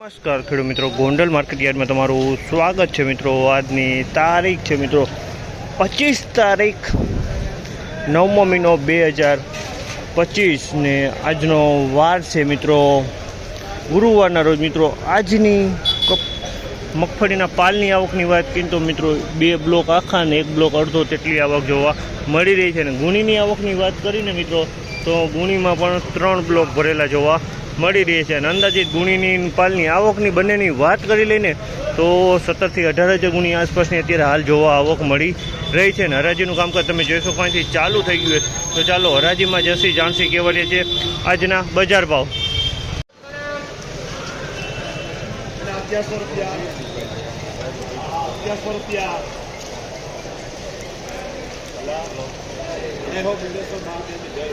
નમસ્કાર ખેડૂત મિત્રો, ગોંડલ માર્કેટ યાર્ડમાં તમારું સ્વાગત છે મિત્રો. આજની તારીખ છે મિત્રો, પચીસ તારીખ, નવમો મહિનો બે હજાર પચીસ ને આજનો વાર છે મિત્રો. ગુરુવારના રોજ મિત્રો, આજની મગફળીના પાલની આવકની વાત કરીએ તો મિત્રો, બે બ્લોક આખા ને એક બ્લોક અડધો તેટલી આવક જોવા મળી રહી છે. અને ગુણીની આવકની વાત કરીને મિત્રો, તો ગુણીમાં પણ ત્રણ બ્લોક ભરેલા જોવા મળી રહી છે અને અંદાજિત ગુણીની પાલની આવકની બંનેની વાત કરી લઈને તો સત્તરથી અઢાર હજાર ગુણી આસપાસની અત્યારે હાલ જોવા આવક મળી રહી છે અને હરાજીનું કામકાજ તમે જોઈશો પાંચથી ચાલુ થઈ ગયું તો ચાલો, હરાજીમાં જસી જાણસી કેવા રહે છે. આજના બજાર ભાવ. રૂપિયા અગિયારસો રૂપિયા એનો વિદેશો ભાવ છે જય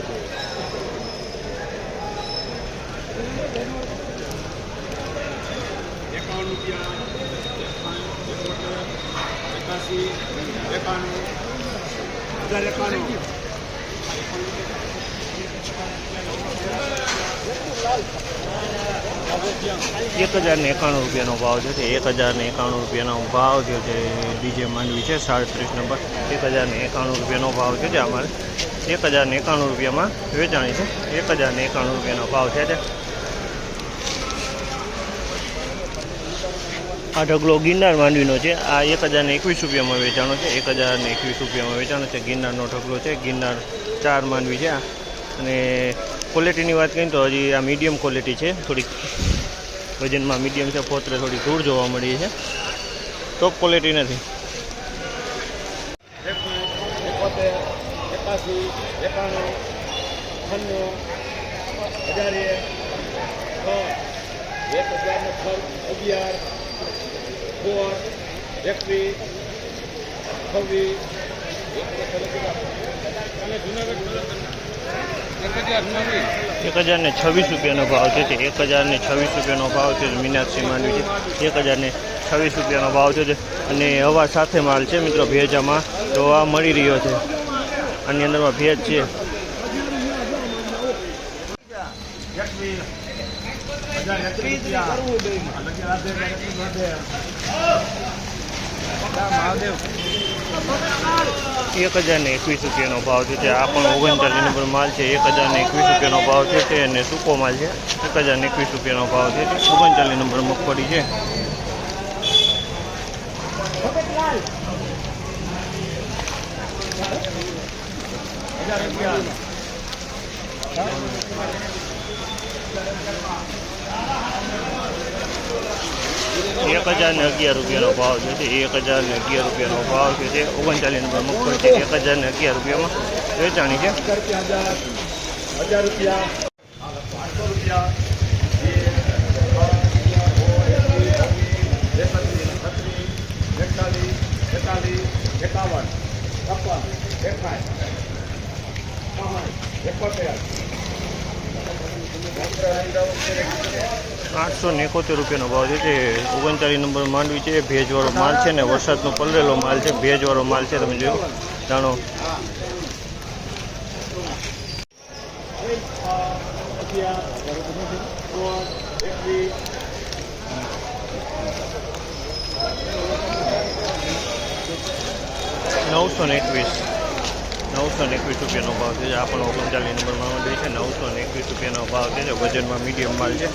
એક હજાર ને એકાણું રૂપિયાનો ભાવ છે એક હજાર ને એકાણું રૂપિયાનો ભાવ થયો છે, ડીજે માંડવી છે, સાડત્રીસ નંબર. એક હજાર ને એકાણું રૂપિયાનો ભાવ છે જે અમારે. એક હજાર ને એકાણું રૂપિયામાં વેચાણી છે. એક હજાર ને એકાણું રૂપિયાનો ભાવ છે. આ ઢગલો ગિરનાર માંડવીનો છે. આ એક હજારને એકવીસ રૂપિયામાં વેચાણો છે. એક હજારને એકવીસ રૂપિયામાં વેચાણો છે. ગિરનારનો ઢગલો છે. ગિરનાર ચાર માંડવી છે. અને ક્વોલિટીની વાત કરીએ તો હજી આ મીડિયમ ક્વોલિટી છે. થોડીક વજનમાં મીડિયમ છે. પોતરે થોડી ધૂળ જોવા મળી છે. ટોપ ક્વોલિટી નથી. અગિયાર. છવ્વીસ અને જુનાગઢ એક હજાર ને છવ્વીસ રૂપિયાનો ભાવ છે. તે એક હજાર ને છવ્વીસ રૂપિયાનો ભાવ છે, મીનાક્ષી માંડવી છે. એક હજાર ને છવ્વીસ રૂપિયાનો ભાવ છે. અને હવા સાથે માલ છે મિત્રો, ભેજામાં. જોવા મળી રહ્યો છે. આની અંદરમાં ભેજ છે એકવીસ હજાર એકવીસ રૂપિયા હજાર મહાદેવ એક હજાર ને એકવીસ રૂપિયાનો ભાવ છે તે આ પણ ઓગણચાલીસ નંબર માલ છે. એક હજાર ને એકવીસ રૂપિયાનો ભાવ છે અને સૂકો માલ છે. એક હજાર ને એકવીસ રૂપિયાનો ભાવ છે. ઓગણચાલીસ નંબર મગફળી છે. હજાર એક હજાર ને અગિયાર રૂપિયાનો ભાવ છે તે એક હજાર ને અગિયાર રૂપિયાનો ભાવ છે તે ઓગણચાલીસ નંબર મગફળી છે એક હજાર ને અગિયાર રૂપિયામાં વેચાણી છે. એકાવન છપ્પન એકાવન એકોતેર આઠસો ને રૂપિયાનો ભાવ છે જે ઓગણચાલીસ નંબર માંડવી છે. ભેજવાળો માલ છે ને વરસાદનો પલરેલો માલ છે. ભેજવાળો માલ છે, તમે જોયો? જાણો. નવસો ને એકવીસ. નવસો ને એકવીસ રૂપિયાનો ભાવ છે. આ પણ ઓગણચાલીસ નંબરમાં મળી છે નવસો ને એકવીસ રૂપિયાનો ભાવ છે. વજનમાં મીડિયમ માલ છે.